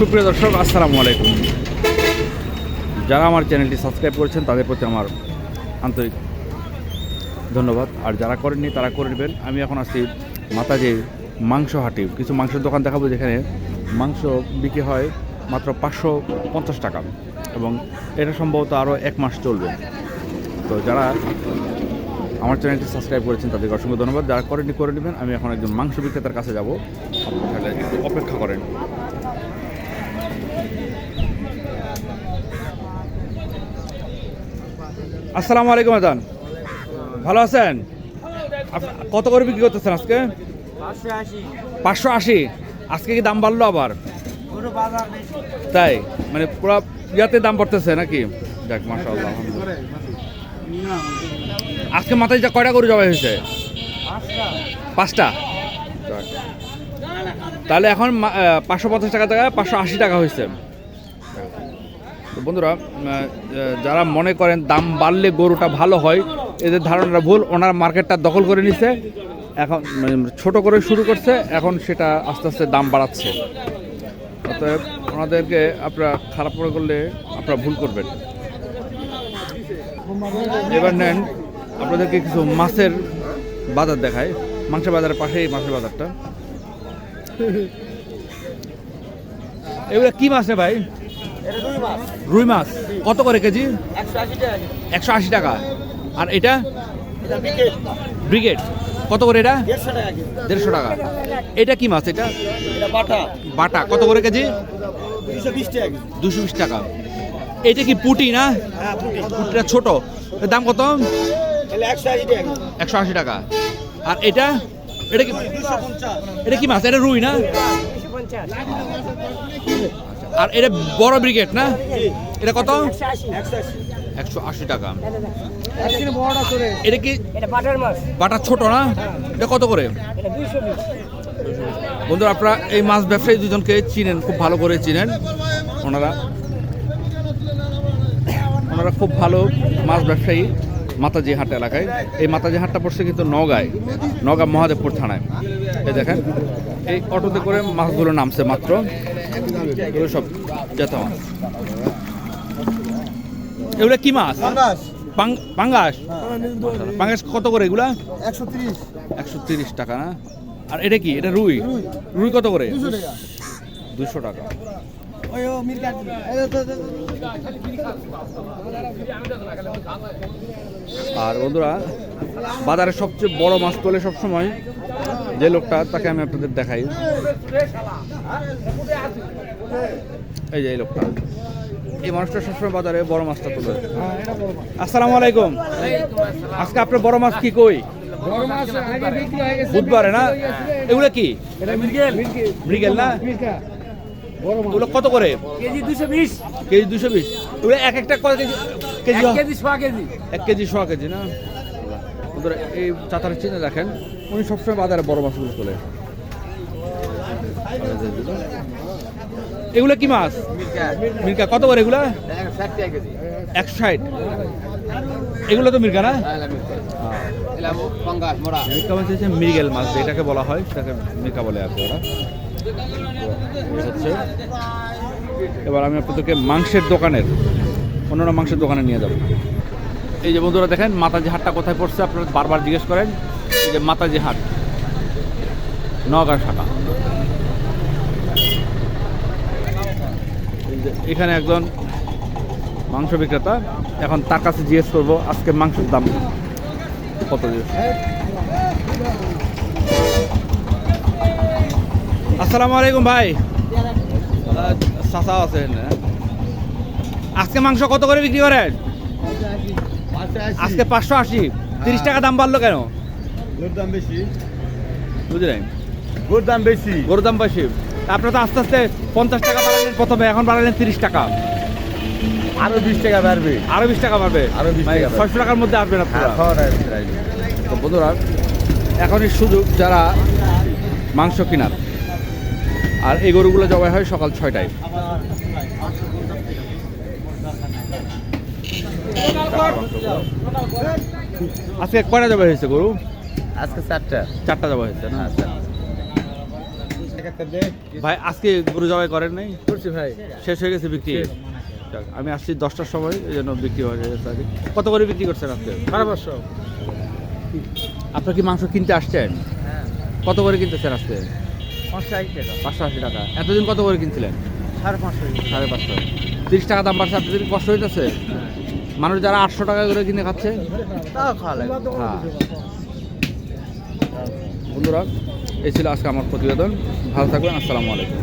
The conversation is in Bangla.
সুপ্রিয় দর্শক, আসসালামু আলাইকুম। যারা আমার চ্যানেলটি সাবস্ক্রাইব করেছেন, তাদের প্রতি আমার আন্তরিক ধন্যবাদ। আর যারা করেননি, তারা করে নেবেন। আমি এখন আসছি মাতাজি মাংস হাটি কিছু মাংসের দোকান দেখাবো যেখানে মাংস বিক্রি হয় মাত্র পাঁচশো পঞ্চাশ টাকা এবং এটা সম্ভবত আরও এক মাস চলবে। তো যারা আমার চ্যানেলটি সাবস্ক্রাইব করেছেন, তাদেরকে অসংখ্য ধন্যবাদ। যারা করেননি, করে নেবেন। আমি এখন একজন মাংস বিক্রেতার কাছে যাব। একটু অপেক্ষা করেন। আসসালামু আলাইকুম আদান ভালো আছেন? কত করে বিক্রি করতেছেন আজকে? পাঁচশো আশি। আজকে কি দাম বাড়লো আবার? তাই মানে পুরো ইয়াতে দাম পড়তেছে নাকি? যাক মাসা আজকে মাথায় যা কয়টা গরু জবাই হয়েছে? পাঁচটা। তাহলে এখন পাঁচশো পঞ্চাশ টাকা টাকা পাঁচশো আশি টাকা হয়েছে। বন্ধুরা যারা মনে করেন দাম বাড়লে গরুটা ভালো হয়, এদের ধারণাটা ভুল, ওনার মার্কেটটা দখল করে নিছে। এখন মানে ছোট করে শুরু করছে, এখন সেটা আস্তে আস্তে দাম বাড়াচ্ছে। অতএব ওনাদেরকে আপনারা খারাপ করে করলে আপনারা ভুল করবেন। এবার নেন, আপনাদেরকে কিছু মাছের বাজার দেখায় মাংসের বাজারের পাশেই মাছের বাজারটা। এগুলো কি মাছ ভাই? রুই মাছ। কত করে কেজি? একশো আশি টাকা আর এটা? ব্রিগেড কত করে এটা? দেড়শো টাকা এটা কি মাছ এটা? বাটা। বাটা। কত করে কেজি? দুশো বিশ টাকা এটা কি পুটি না? হ্যাঁ পুটি। পুটিটা ছোট। দাম কত? একশো আশি টাকা আর এটা? এটা কি এটা কি মাছ? এটা রুই না? আর এটা বড় ব্রিগেড না? এটা কত? একশো আশি টাকা। এটা কি বাটার বাটা ছোট না? এটা কত করে? বন্ধুরা, আপনারা এই মাছ ব্যবসায়ী দুজনকে চিনেন, খুব ভালো করে চিনেন। ওনারা ওনারা খুব ভালো মাছ ব্যবসায়ী। মাতাজি হাট এলাকায়। এই মাতাজি হাটটা পড়ছে কিন্তু নগায় নগা মহাদেবপুর থানায়। এই দেখেন এই অটোতে করে মাছগুলো নামছে মাত্র। এগুলো সব জেতা মাছ এগুলো কি মাছ? পাঙ্গাস। পাঙ্গাস? কত করে এগুলা? একশো তিরিশ। টাকা না? আর এটা কি? এটা রুই? রুই। কত করে? দুশো টাকা। আর বন্ধুরা বাজারে সবচেয়ে বড় মাছ তোলে সবসময় যে লোকটা তাকে আমি আপনাদের দেখাই। এই যে এই লোকটা। এই মানুষটা সবসময় বাজারে বড় মাছটা তোলে। আসসালামু আলাইকুম। আজকে আপনার বড় মাছ কি কই? বড় মাছ আগে বিক্রি হয়ে গেছে বুধবারে না? এগুলো কি? এটা মৃগেল না? এগুলো কত করে? কেজি দুশো বিশ। কেজি দুশো বিশ। এগুলো এক একটা কত কেজি? কেজি কেজি সোয়া কেজি। এক কেজি ছ কেজি না? বন্ধুরা এই চাতার চিনে দেখেন উনি সবসময় বাজারে বড় মাছগুলো তোলে এগুলো কি মাছ? মির্কা। কত করে এগুলা? একশো ষাট। এগুলো তো মির্কা না? মির্কা মাছ হচ্ছে মৃগেল মাছ যেটাকে বলা হয় সেটাকে মির্কা বলে আর কি ওরা। এবার আমি আপনাদেরকে মাংসের দোকানের, অন্যান্য মাংসের দোকানে নিয়ে যাব। এই যে বন্ধুরা দেখেন, মাতাজি হাটটা কোথায় পড়ছে আপনারা বারবার জিজ্ঞেস করেন, এই যে মাতাজি হাট নগাঁ শাখা। এখানে একজন মাংস বিক্রেতা, এখন তার কাছে জিজ্ঞেস করব, আজকে মাংসের দাম কত দিয়েছে? আসসালামু আলাইকুম ভাই। চাচা আছেন আজকে মাংস কত করে বিক্রি করেন? আজকে পাঁচশো আশি। তিরিশ টাকা দাম বাড়লো কেন? দাম বেশি। বুঝলেন? গরুর দাম বেশি। গরুর দাম বেশি। আপনারা তো আস্তে আস্তে পঞ্চাশ টাকা বাড়ালেন প্রথমে এখন বাড়ালেন তিরিশ টাকা। আরও বিশ টাকা বাড়বে। আরও বিশ টাকা বাড়বে? আরও 20 টাকা ছয়শো টাকার মধ্যে আসবেন আপনারা। হ্যাঁ, বন্ধুরা এখনই সুযোগ যারা মাংস কেনার। আর এই গরুগুলো জবাই হয় সকাল ছয়টায়। আজকে কয়টা জবাই হয়েছে গরু? আজকে চারটা। চারটা জবাই হয়েছে না? দে ভাই আজকে গরু জবাই করেন নাই? করছি ভাই। শেষ হয়ে গেছে বিক্রি? আমি আসছি দশটার সময় এই জন্য বিক্রি হয়ে গেছে কত করে বিক্রি করছেন আজকে? সাড়ে পাঁচশো। আপনার কি মাংস কিনতে আসছেন? হ্যাঁ। কত করে কিনতেছেন আজকে? পাঁচশো আশি টাকা। পাঁচশো আশি টাকা। এতদিন কত করে কিনছিলেন? সাড়ে পাঁচশো সাড়ে পাঁচশো। তিরিশ টাকা দাম বাড়ছে আপনাদের কষ্ট হইতেছে? মানুষ যারা আটশো টাকা করে কিনে খাচ্ছে? তাও খাওয়া লাগে। হ্যাঁ। বন্ধুরা এই ছিল আজকে আমার প্রতিবেদন। ভালো থাকবেন আসসালামু আলাইকুম।